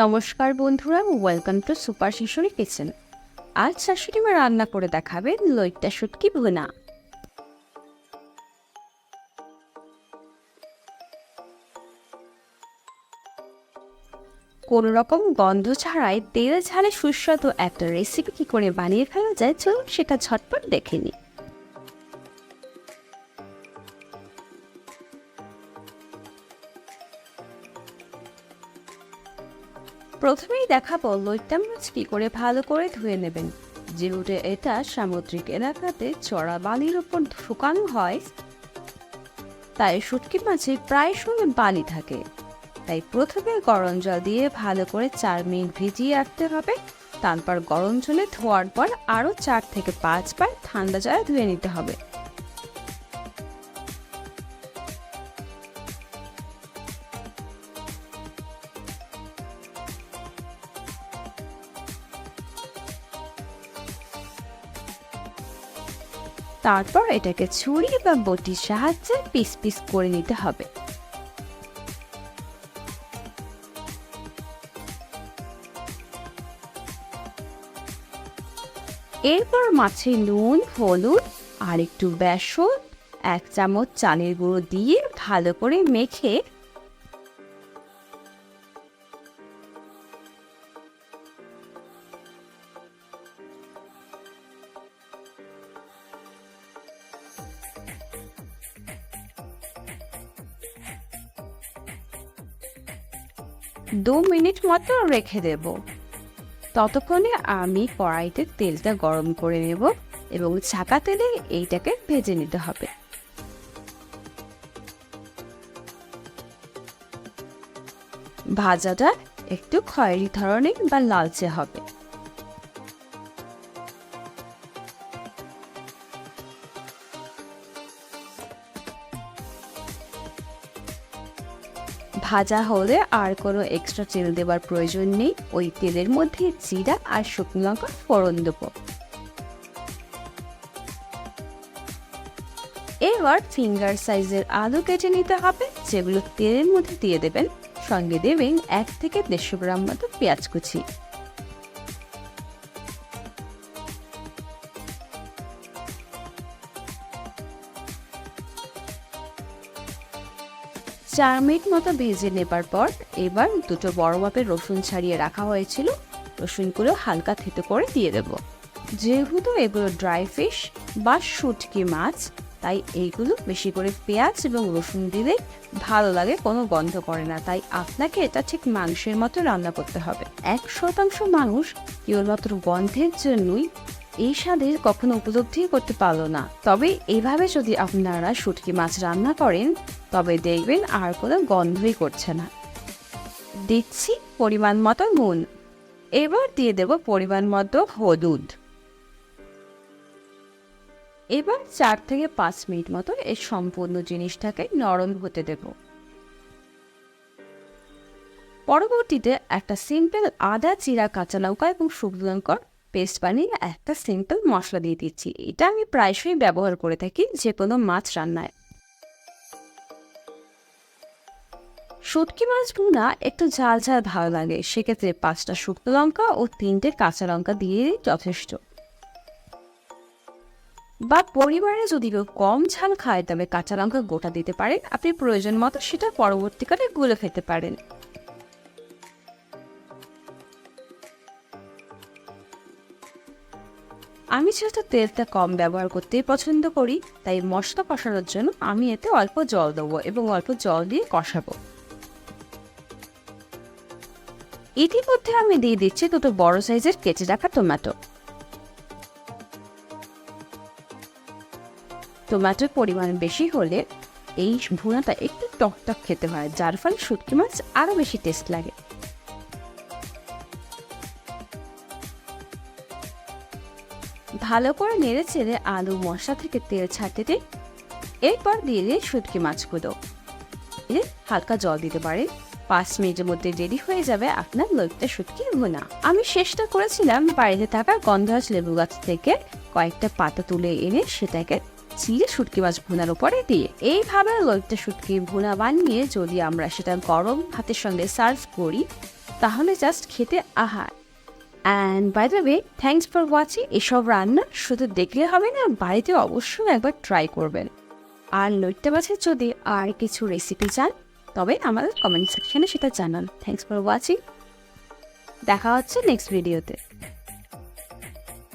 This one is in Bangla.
নমস্কার বন্ধুরা ওয়েলকাম টু সুপার শিশুরি কিচেন আজ শাশুড়ি মা রান্না করে দেখাবেন লইট্টা শুটকি ভুনা। কোনো রকম গন্ধ ছাড়াই তেল ঝালে সুস্বাদু একটা রেসিপি কি করে বানিয়ে ফেলা যায় চলুন সেটা ঝটপট দেখে নিই। প্রথমেই দেখাবো লইট্টা মাছ কী করে ভালো করে ধুয়ে নেবেন? যেহেতু এটা সামুদ্রিক এলাকাতে চড়া বালির ওপর শুকানো হয়, তাই শুটকি মাছে প্রায় সময় বালি থাকে। তাই প্রথমে গরম জল দিয়ে ভালো করে চার মিনিট ভিজিয়ে রাখতে হবে। তারপর গরম জলে ধোয়ার পর আরও চার থেকে পাঁচবার ঠান্ডা জলে ধুয়ে নিতে হবে। তারপর এটাকে ছুরি বা বটির সাহায্যে পিস পিস করে নিতে হবে। এরপর মাছে নুন, হলুদ আর একটু বেসন, এক চামচ চালের গুঁড়ো দিয়ে ভালো করে মেখে দু মিনিট মতো রেখে দেব। ততক্ষণে আমি কড়াইতে তেলটা গরম করে নেব এবং ছাকা তেলে এইটাকে ভেজে নিতে হবে। ভাজাটা একটু খয়েরি ধরনের বা লালচে হবে। ভাজা হলে আর কোনো এক্সট্রা তেল দেওয়ার প্রয়োজন নেই। ওই তেলের মধ্যে জিরা আর শুকনো লঙ্কা ফোড়ন দেবো। এবার ফিঙ্গার সাইজের আলু কেটে নিতে হবে, যেগুলো তেলের মধ্যে দিয়ে দেবেন। সঙ্গে দেবেন এক থেকে দেড়শো গ্রাম মতো পেঁয়াজ কুচি। চার মিনিট মতো ভেজে নেবার পর এবার দুটো বড় মাপের রসুন ছাড়িয়ে রাখা হয়েছিল। রসুনগুলো হালকা থেতো করে দিয়ে দেব। যেহেতু এগুলো ড্রাই ফিশ বা শুটকি মাছ, তাই এইগুলো বেশি করে পেঁয়াজ এবং রসুন দিলে ভালো লাগে, কোনো গন্ধ করে না। তাই আপনাকে এটা ঠিক মাংসের মতো রান্না করতে হবে। এক শতাংশ মানুষ কেবলমাত্র গন্ধের জন্যই এই স্বাদে কখনো উপলব্ধি করতে পারল না। তবে এইভাবে যদি আপনারা শুটকি মাছ রান্না করেন, তবে দেখবেন আর কোনো গন্ধই করছে না। দিচ্ছি পরিমাণ মতো নুন। এবার দিয়ে দেব পরিমাণ মতো হলুদ। এবার চার থেকে পাঁচ মিনিট মতো এই সম্পূর্ণ জিনিসটাকে নরম হতে দেব। পরবর্তীতে একটা সিম্পল আদা চিরা কাঁচা লঙ্কা এবং শুকনো লঙ্কার পেস্ট বানিয়ে একটা সিম্পল মশলা দিয়ে দিচ্ছি। এটা আমি প্রায়শই ব্যবহার করে থাকি যে কোনো মাছ রান্নায়। শুটকি মাছ ভুনা একটু ঝাল ঝাল ভালো লাগে। সেক্ষেত্রে পাঁচটা শুকনো লঙ্কা ও তিনটে কাঁচা লঙ্কা দিয়ে যথেষ্ট। বা পরিবারে যদি কেউ কম ঝাল খায়, তবে কাঁচা লঙ্কা গোটা দিতে পারেন। আপনি প্রয়োজন মতো সেটা পরবর্তীকালে গুলে খেতে পারেন। আমি যেহেতু তেলটা কম ব্যবহার করতে পছন্দ করি, তাই মশলা কষানোর জন্য আমি এতে অল্প জল দেবো এবং অল্প জল দিয়ে কষাবো। ইতিমধ্যে আমি দিয়ে দিচ্ছি দুটো বড় সাইজের কেটে রাখা টমেটো। টমেটোর পরিমাণ বেশি হলে এই ভুনাটা একটু টকটক খেতে হয়, যার ফলে শুটকি মাছ আরও বেশি টেস্ট লাগে। ভালো করে নেড়ে চেড়ে আলু মশলা থেকে তেল ছাড়তে দিই এরপর দিয়ে দিই শুটকি মাছগুলো। হালকা জল দিতে পারে পাঁচ মিনিটের মধ্যে রেডি হয়ে যাবে আপনার লইট্টা শুটকি ভুনা। আমি চেষ্টা করেছিলাম বাড়িতে থাকা গন্ধরাজ লেবু গাছ থেকে কয়েকটা পাতা তুলে এনে সেটাকে চিড়ে শুটকি মাছ ভুনার উপরে দিয়ে। এইভাবে লইট্টা শুটকি ভুনা বানিয়ে যদি আমরা সেটা গরম ভাতের সঙ্গে সার্ভ করি, তাহলে জাস্ট খেতে আহার and by the way thanks for watching এসব রান্না শুধু দেখলে হবে না বাড়িতে অবশ্যই একবার ট্রাই করবেন। আর লইট্টা মাছের যদি আর কিছু রেসিপি চান, তবে আমাদের কমেন্ট সেকশানে সেটা জানান। থ্যাংকস ফর ওয়াচিং দেখা হচ্ছে নেক্সট ভিডিওতে